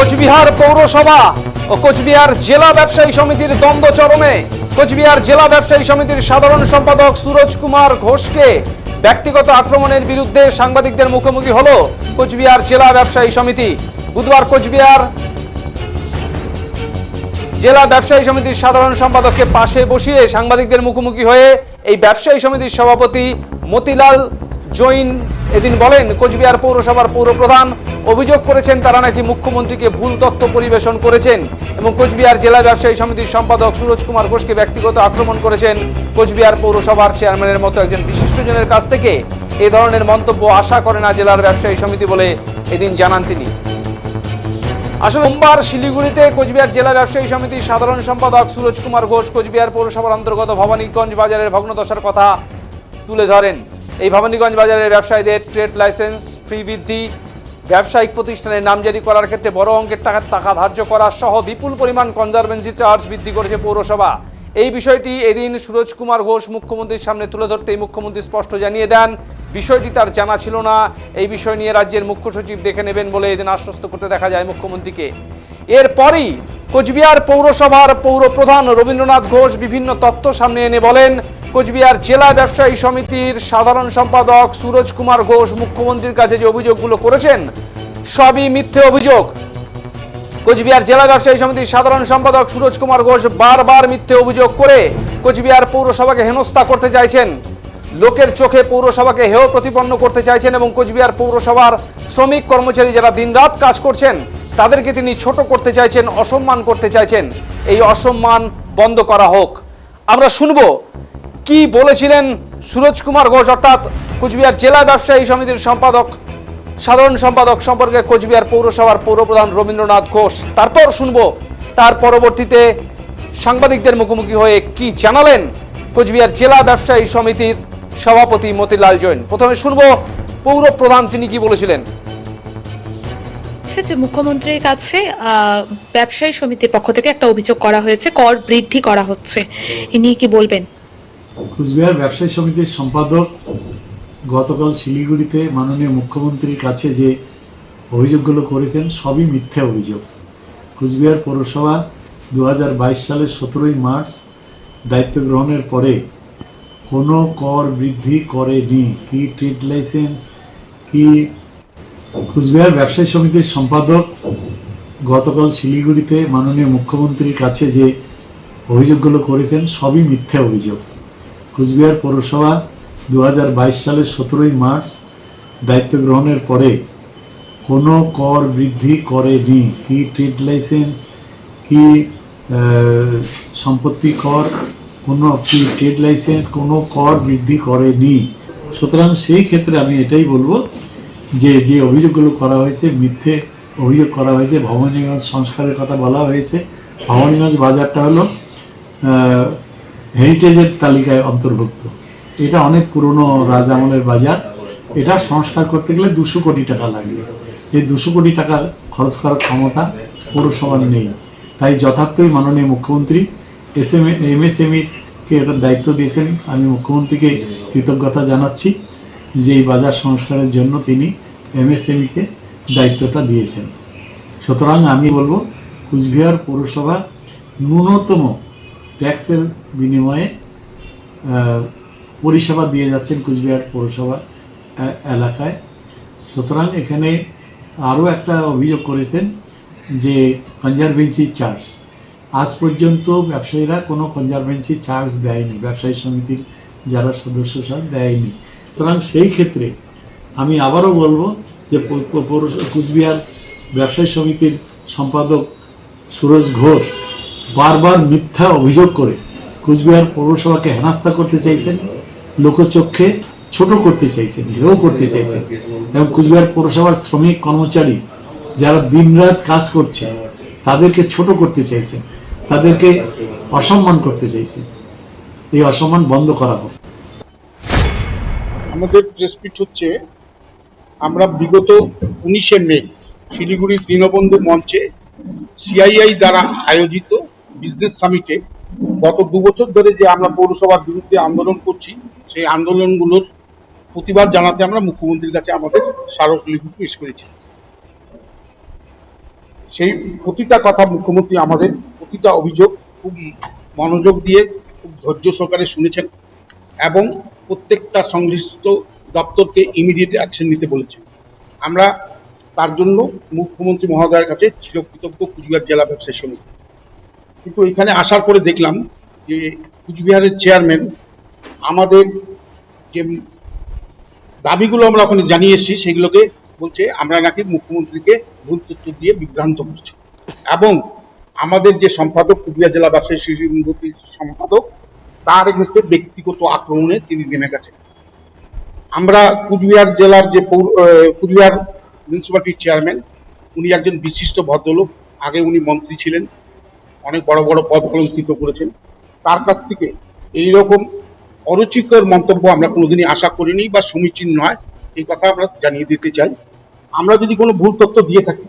কোচবিহার পৌরসভা ও কোচবিহার জেলা ব্যবসায়ী সমিতির দ্বন্দ্ব চরমে। কোচবিহার জেলা ব্যবসায়ী সমিতির সাধারণ সম্পাদক সুরজ কুমার ঘোষকে ব্যক্তিগত আক্রমণের বিরুদ্ধে সাংবাদিকদের মুখোমুখি হল কোচবিহার জেলা ব্যবসায়ী সমিতি। বুধবার কোচবিহার জেলা ব্যবসায়ী সমিতির সাধারণ সম্পাদককে পাশে বসিয়ে সাংবাদিকদের মুখোমুখি হয়ে এই ব্যবসায়ী সমিতির সভাপতি মতিলাল জৈন এদিন বলেন, কোচবিহার পৌরসভার পৌরপ্রধান অভিযোগ করেছেন, তারা নাকি মুখ্যমন্ত্রীকে ভুল তথ্য পরিবেশন করেছেন এবং কোচবিহার জেলা ব্যবসায়ী সমিতির সম্পাদক সুরজ কুমার ঘোষকে ব্যক্তিগত আক্রমণ করেছেন। কোচবিহার পৌরসভার চেয়ারম্যানের মতো একজন বিশিষ্টজনের কাছ থেকে এ ধরনের মন্তব্য আশা করে না জেলার ব্যবসায়ী সমিতি বলে এদিন জানান তিনি। আসলে সোমবার শিলিগুড়িতে কোচবিহার জেলা ব্যবসায়ী সমিতির সাধারণ সম্পাদক সুরজ কুমার ঘোষ কোচবিহার পৌরসভার অন্তর্গত ভবানীগঞ্জ বাজারের ভগ্নদশার কথা তুলে ধরেন। এই ভবানীগঞ্জ বাজারের ব্যবসায়ীদের ট্রেড লাইসেন্স, ফ্রি বৃদ্ধি, ব্যবসায়িক প্রতিষ্ঠানের নামজারি করার ক্ষেত্রে বড় অঙ্কের টাকা টাকা ধার্য করা সহ বিপুল পরিমাণ কনজারভেন্সি চার্জ বৃদ্ধি করেছে পৌরসভা। এই বিষয়টি এদিন সুরজ কুমার ঘোষ মুখ্যমন্ত্রীর সামনে তুলে ধরতেই মুখ্যমন্ত্রী স্পষ্ট জানিয়ে দেন। বিষয়টি তার জানা ছিল না। এই বিষয় নিয়ে রাজ্যের মুখ্য সচিব দেখে নেবেন বলে এদিন আশ্বস্ত করতে দেখা যায় মুখ্যমন্ত্রীকে। এরপরই কোচবিহার পৌরসভার পৌর প্রধান রবীন্দ্রনাথ ঘোষ বিভিন্ন তথ্য সামনে এনে বলেন কোচবিহার জেলা ব্যবসায়ী সমিতির সাধারণ সম্পাদক সুরজ কুমার ঘোষ মুখ্যমন্ত্রীর কাছে যে অভিযোগগুলো করেছেন, সবই মিথ্যে অভিযোগ। কোচবিহার জেলা ব্যবসায়ী সমিতির সাধারণ সম্পাদক সুরজ কুমার ঘোষ বারবার মিথ্যে অভিযোগ করে কোচবিহার পৌরসভাকে হেনস্থা করতে চাইছেন। লোকের চোখে পৌরসভাকে হেয় প্রতিপন্ন করতে চাইছেন এবং কোচবিহার পৌরসভার শ্রমিক কর্মচারী যারা দিনরাত কাজ করছেন, তাদেরকে তিনি ছোট করতে চাইছেন, অসম্মান করতে চাইছেন। এই অসম্মান বন্ধ করা হোক। আমরা শুনব কি বলেছিলেন সুরজ কুমার ঘোষ, অর্থাৎ কোচবিহার জেলা ব্যবসায়ী সমিতির সম্পাদক, সাধারণ সম্পাদক সম্পর্কে কোচবিহার পৌরসভার পৌরপ্রধান রবীন্দ্রনাথ ঘোষ। তারপর শুনব, তার পরবর্তীতে সাংবাদিকদের মুখোমুখি হয়ে কি জানালেন কোচবিহার জেলা ব্যবসায়ী সমিতির সভাপতি মতিলাল জৈন। প্রথমে শুনব, পৌরপ্রধান তিনি কি বলেছিলেন? হচ্ছে যে মুখ্যমন্ত্রীর কাছে ব্যবসায়ী সমিতির পক্ষ থেকে একটা অভিযোগ করা হয়েছে, কর বৃদ্ধি করা হচ্ছে। এ নিয়ে কি বলবেন? কুচবিহার ব্যবসায়ী সমিতির সম্পাদক গতকাল শিলিগুড়িতে মাননীয় মুখ্যমন্ত্রীর কাছে যে অভিযোগগুলো করেছেন, সবই মিথ্যা অভিযোগ। কুচবিহার পৌরসভা দু হাজার বাইশ সালের সতেরোই মার্চ দায়িত্ব গ্রহণের পরে কোনো কর বৃদ্ধি করেনি। কি ট্রেড লাইসেন্স, কি কুচবিহার ব্যবসায়ী সমিতির সম্পাদক গতকাল শিলিগুড়িতে মাননীয় মুখ্যমন্ত্রীর কাছে যে অভিযোগগুলো করেছেন, সবই মিথ্যা অভিযোগ। কুচবিহার পৌরসভা দু হাজার বাইশ সালের সতেরোই মার্চ দায়িত্ব গ্রহণের পরে কোনো কর বৃদ্ধি করেনি। কি ট্রেড লাইসেন্স, কি সম্পত্তি কর, কোনো কি ট্রেড লাইসেন্স, কোনো কর বৃদ্ধি করেনি। সুতরাং সেই ক্ষেত্রে আমি এটাই বলব যে যে অভিযোগগুলো করা হয়েছে, মিথ্যে অভিযোগ করা হয়েছে, ভবানীগঞ্জ সংস্কারের কথা বলা হয়েছে। ভবানীগঞ্জ বাজারটা হলো হেরিটেজের তালিকায় অন্তর্ভুক্ত। এটা অনেক পুরনো রাজ আমলের বাজার। এটা সংস্কার করতে গেলে দুশো কোটি টাকা লাগবে। এই দুশো কোটি টাকা খরচ করার ক্ষমতা পৌরসভার নেই। তাই যথার্থই মাননীয় মুখ্যমন্ত্রী এস এম এমএসএমইকে এটার দায়িত্ব দিয়েছেন। আমি মুখ্যমন্ত্রীকে কৃতজ্ঞতা জানাচ্ছি যে এই বাজার সংস্কারের জন্য তিনি এম এস এমএসএমইকে দায়িত্বটা দিয়েছেন। সুতরাং আমি বলব, কুচবিহার পৌরসভা ন্যূনতম ট্যাক্সের বিনিময়ে পরিষেবা দিয়ে যাচ্ছেন কুচবিহার পৌরসভা এলাকায়। সুতরাং এখানে আরও একটা অভিযোগ করেছেন যে কনজারভেন্সি চার্জ। আজ পর্যন্ত ব্যবসায়ীরা কোনো কনজারভেন্সি চার্জ দেয়নি, ব্যবসায়ী সমিতির যারা সদস্য সব দেয়নি। সুতরাং সেই ক্ষেত্রে আমি আবারও বলব যে কুচবিহার ব্যবসায়ী সমিতির সম্পাদক সুরজ ঘোষ বারবার মিথ্যা অভিযোগ করে কুচবিহার পৌরসভাকে হেনাস্তা করতে চাইছেন, লোকচক্ষে ছোট করতে চাইছেন হেও করতে চাইছেন। এবং কুচবিহার পৌরসভার শ্রমিক কর্মচারী যারা দিনরাত কাজ করছে, তাদেরকে ছোট করতে চাইছেন, তাদেরকে অসম্মান করতে চাইছেন। এই অসম্মান বন্ধ করা হোক। আমাদের প্রেসপিট হচ্ছে, আমরা বিগত উনিশে মে শিলিগুড়ির দীনবন্ধু মঞ্চে সিআইআই দ্বারা আয়োজিত বিজনেস সামিটে গত দু বছর ধরে যে আমরা পৌরসভার বিরুদ্ধে আন্দোলন করছি, সেই আন্দোলনগুলোর প্রতিবাদ জানাতে আমরা মুখ্যমন্ত্রীর কাছে আমাদের স্মারকলিপি পেশ করেছি। সেই প্রতিটা কথা মুখ্যমন্ত্রী আমাদের প্রতিটা অভিযোগ খুব মনোযোগ দিয়ে, খুব ধৈর্য সহকারে শুনেছেন এবং প্রত্যেকটা সংশ্লিষ্ট দপ্তরকে ইমিডিয়েট অ্যাকশন নিতে বলেছেন। আমরা তার জন্য মুখ্যমন্ত্রী মহোদয়ের কাছে চিরকৃতজ্ঞ কুচবিহার জেলা ব্যবসায়ী সমিতি। কিন্তু এখানে আসার পরে দেখলাম যে কুচবিহারের চেয়ারম্যান আমাদের যে দাবিগুলো আমরা ওখানে জানিয়ে এসেছি, সেগুলোকে বলছে আমরা নাকি মুখ্যমন্ত্রীকে ভুল তথ্য দিয়ে বিভ্রান্ত করছি। এবং আমাদের যে সম্পাদক, কুচবিহার জেলা ব্যবসায়ী শিশুমন্ত্রীর সম্পাদক, তার এগেনস্টে ব্যক্তিগত আক্রমণে তিনি নেমে গেছেন। আমরা কুচবিহার জেলার যে পৌর- কুচবিহার মিউনিসিপালিটির চেয়ারম্যান উনি একজন বিশিষ্ট ভদ্রলোক। আগে উনি মন্ত্রী ছিলেন অনেক বড় বড় পদ অলঙ্কৃত করেছেন। তার কাছ থেকে এই রকম অরুচিকর মন্তব্য আমরা কোনোদিনই আশা করিনি বা সমীচীন নয়। এই কথা আমরা জানিয়ে দিতে চাই। আমরা যদি কোনো ভুল তথ্য দিয়ে থাকি,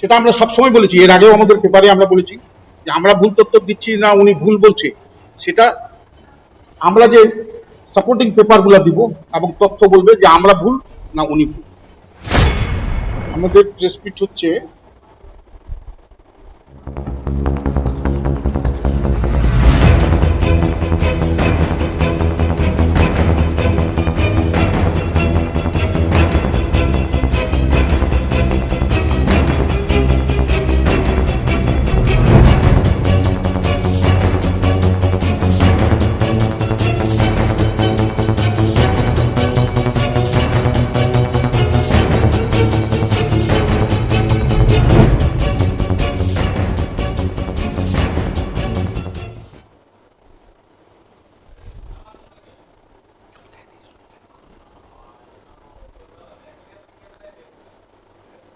সেটা আমরা সবসময় বলেছি। এর আগেও আমাদের পেপারে আমরা বলেছি যে আমরা ভুল তথ্য দিচ্ছি না, উনি ভুল বলছে। সেটা আমরা যে সাপোর্টিং পেপারগুলো দিব এবং তথ্য বলবে যে আমরা ভুল না উনি ভুল। আমাদের প্রেস পিট হচ্ছে